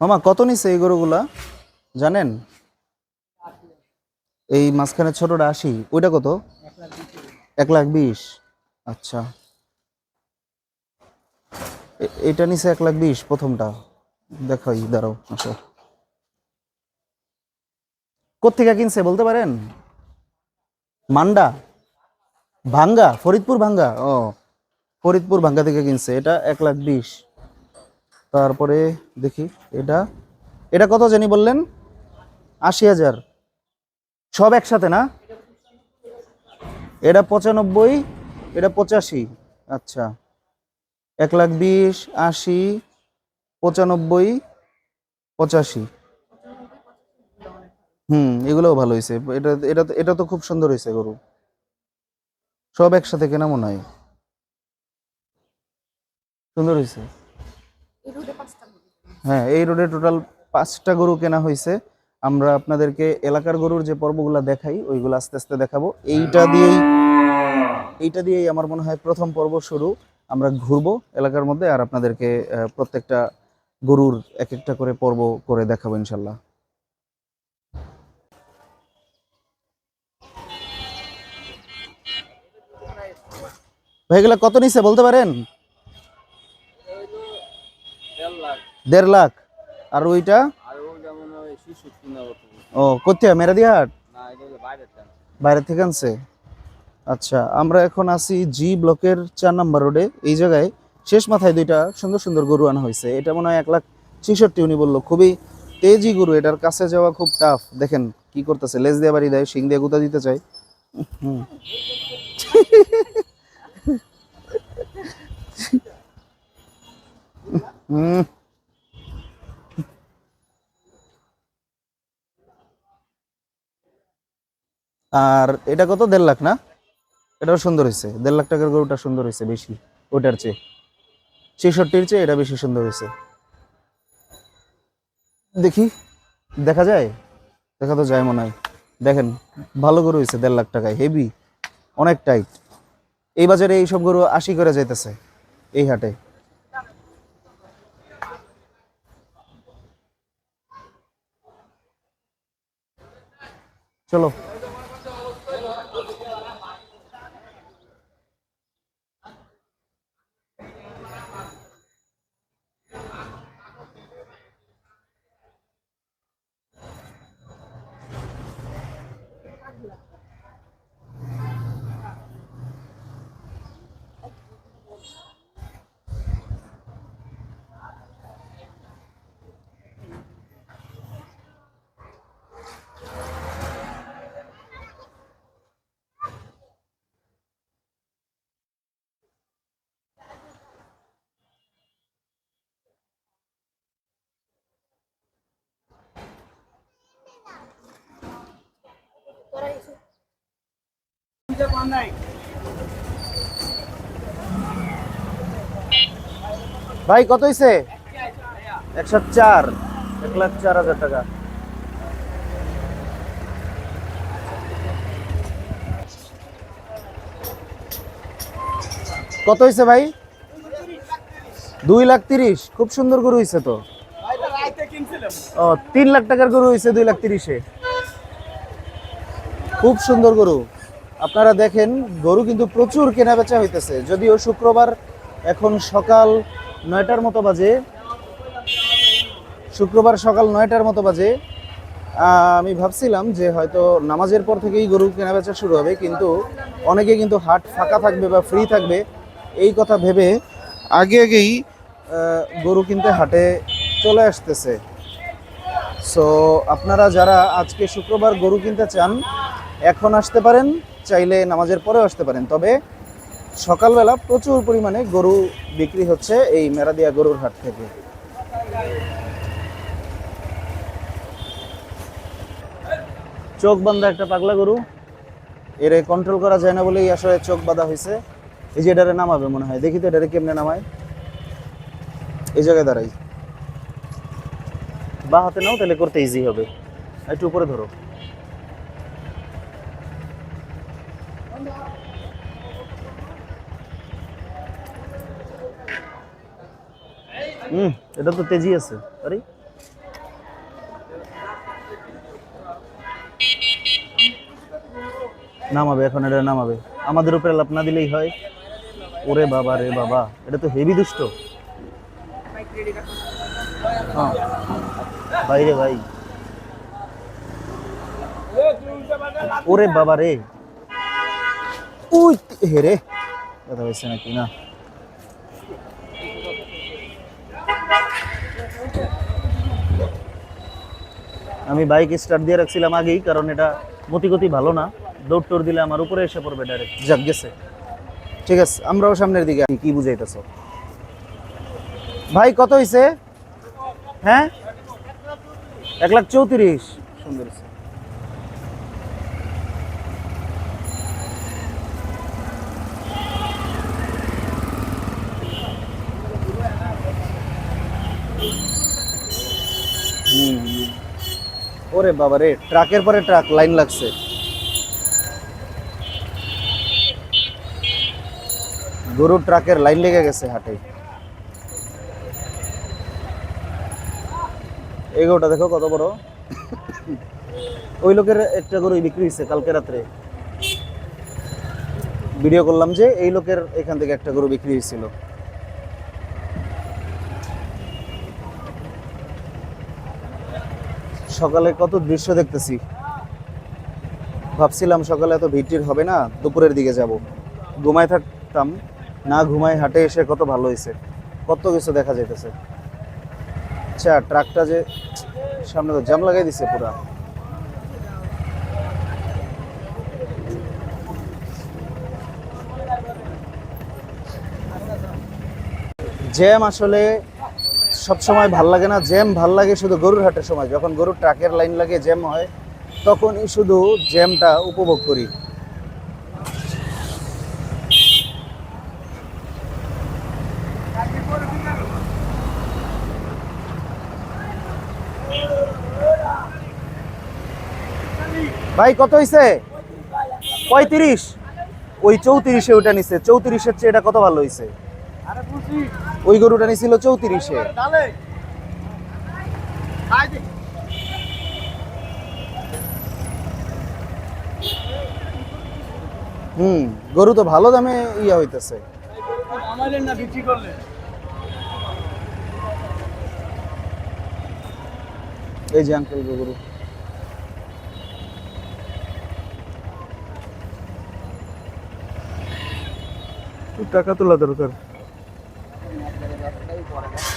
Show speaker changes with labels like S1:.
S1: মামা, কত নিছে এই গরুগুলা? জানেন? এই মাঝখানে ছোটটা আশি, ওইটা কত? এক লাখ বিশ। আচ্ছা। এটা নিছে এক লাখ বিশ প্রথমটা। দেখাই, দাঁড়াও, আসো। কোথেকে কিনছে বলতে পারেন? মান্ডা? ভাঙ্গা? ফরিদপুর ভাঙ্গা? ও, ফরিদপুর ভাঙ্গা থেকে কিনছে। এটা এক লাখ বিশ। তারপরে দেখি, এটা এটা কত জানি বললেন? আশি হাজার। সব একসাথে না? এটা পঁচানব্বই, এটা পঁচাশি। আচ্ছা। এক লাখ বিশ, আশি, পঁচানব্বই, পঁচাশি। হুম এগুলোও ভালো হয়েছে এটা এটা তো- এটা তো খুব সুন্দর হয়েছে গরু। সব একসাথে কেনা মনে হয়। সুন্দর হয়েছে হ্যাঁ এই রোডে টোটাল পাঁচটা গরু কেনা হয়েছে আমরা আপনাদেরকে এলাকার গরুর যে পর্বগুলো দেখাই ওইগুলো আস্তে আস্তে দেখাবো। এইটা দিয়েই এইটা দিয়েই আমার মনে হয় প্রথম পর্ব শুরু। আমরা ঘুরবো এলাকার মধ্যে আর আপনাদেরকে প্রত্যেকটা গরুর এক একটা করে পর্ব করে দেখাবো ইনশাল্লাহ। ভাই, এগুলা কত নিছে বলতে পারেন? দেড় লাখ। আর ওইটা? ও কোথায় মেরাদিহাট বাইরে থেকে আনছে। আচ্ছা আমরা এখন আছি জি ব্লকের চার নাম্বার রোডে। এই জায়গায় শেষ মাথায় দুইটা সুন্দর সুন্দর গরু আনা হয়েছে। এটা মনে হয় এক লাখ ছেষট্টি, উনি বলল, খুবই তেজি গরু। এটার কাছে যাওয়া খুব টাফ দেখেন কি করতেছে। লেজ দিয়ে বাড়ি দেয়, শিং দিয়ে গুতা দিতে চায়। হুম। আর এটা কত? দেড় লাখ, না? এটাও সুন্দর হয়েছে। দেড় লাখ টাকার গরুটা সুন্দর হয়েছে বেশি ওটার চেয়ে। ছেষট্টির চেয়ে এটা বেশি সুন্দর হয়েছে। দেখি, দেখা যায়? দেখা তো যায় মনে হয়। দেখেন, ভালো গরু হয়েছে দেড় লাখ টাকায়, হেভি, অনেক টাইট। এই বাজারে এইসব গরু আশি করে যাইতেছে। এই হাটে। চলো। ভাই, কত হয়েছে একশো চার, এক লাখ চার হাজার টাকা। কত হয়েছে ভাই? দুই লাখ তিরিশ, খুব সুন্দর গরু হয়েছে তো। ও, তিন লাখ টাকার গরু হয়েছে দুই লাখ তিরিশে। খুব সুন্দর গরু। আপনারা দেখেন, গরু কিন্তু প্রচুর কেনা বেচা হইতেছে। যদিও শুক্রবার এখন সকাল নয়টার মতো বাজে। শুক্রবার সকাল নয়টার মতো বাজে। আমি ভাবছিলাম যে হয়তো নামাজের পর থেকেই গরু কেনা বেচা শুরু হবে, কিন্তু অনেকে কিন্তু হাট ফাঁকা থাকবে বা ফ্রি থাকবে, এই কথা ভেবে আগে আগেই গরু কিনতে হাটে চলে আসতেছে। সো আপনারা যারা আজকে শুক্রবার গরু কিনতে চান এখন আসতে পারেন, চাইলে নামাজের পরেও আসতে পারেন। তবে সকালবেলা প্রচুর পরিমাণে গরু বিক্রি হচ্ছে এই মেরাদিয়া গরুর হাট থেকে। চোখ বান্ধা একটা পাগলা গরু। এরে কন্ট্রোল করা যায় না বলেই আসলে চোখ বাঁধা হয়েছে এই যে এটারে নামাবে মনে হয়। দেখি তো এটারে কেমনে নামায়। এই জায়গায় দাঁড়াই। বা হাতে নাও, তাহলে করতে ইজি হবে। একটু উপরে ধরো। হুম। এটা তো তেজি আছে আরে নামাবে, এখন এটা নামাবে। আমাদের উপরে লাভ না দিলেই হয়। ওরে বাবা রে বাবা, এটা তো হেভি দুষ্ট। হ্যাঁ। ভাই রে ভাই। ওরে বাবা রে। উই হে রে কথা হয়েছে নাকি? না। আমি বাইক স্টার্ট দিয়ে রাখছিলাম আগেই কারণ এটা গতি গতি ভালো না। দৌড় টোর দিলে আমার উপরে এসে পড়বে ডাইরেক্ট যাক গেছে। ঠিক আছে আমরাও সামনের দিকে। কি বুঝাইতেছ? ভাই কত হয়েছে হ্যাঁ? এক লাখ চৌত্রিশ। সুন্দর ওরে বাবা রে, ট্রাকের পরে ট্রাক, লাইন লাগছে। গরুর ট্রাকের লাইন লেগে গেছে হাটে। এই গরুটা দেখো কত বড়। ওই লোকের একটা গরু বিক্রি হয়েছে কালকে রাত্রে। ভিডিও করলাম যে এই লোকের এখান থেকে একটা গরু বিক্রি হয়েছিল। সকালে কত দৃশ্য দেখতেছি। ভাবছিলাম সকালে এত ভিড় হবে না, দুপুরের দিকে যাব। ঘুমায় থাকতাম, না ঘুমায় হাটে এসে কত ভালো হয়েছে। কত কিছু দেখা যাইতেছে। আচ্ছা ট্রাকটা যে সামনে তো জ্যাম লাগাই দিছে পুরা। জ্যাম আসলে সব সময় ভালো লাগে না, জ্যাম ভালো লাগে শুধু গরুর হাটের সময়। যখন গরুর ট্রাকের লাইন লাগে, জ্যাম হয়, তখনই শুধু জ্যামটা উপভোগ করি। ভাই, কত হয়েছে পঁয়ত্রিশ। ওই চৌত্রিশে ওটা নিছে। চৌত্রিশের চেয়ে এটা কত ভালো হইছে? ওই গরুটা নিয়েছিল চৌত্রিশে। হুম, গরু তো ভালো দামে ইয়া হইতেছে। এই যে আঙ্কেল গরু। টাকা তোলা দরকার। போகிறேங்க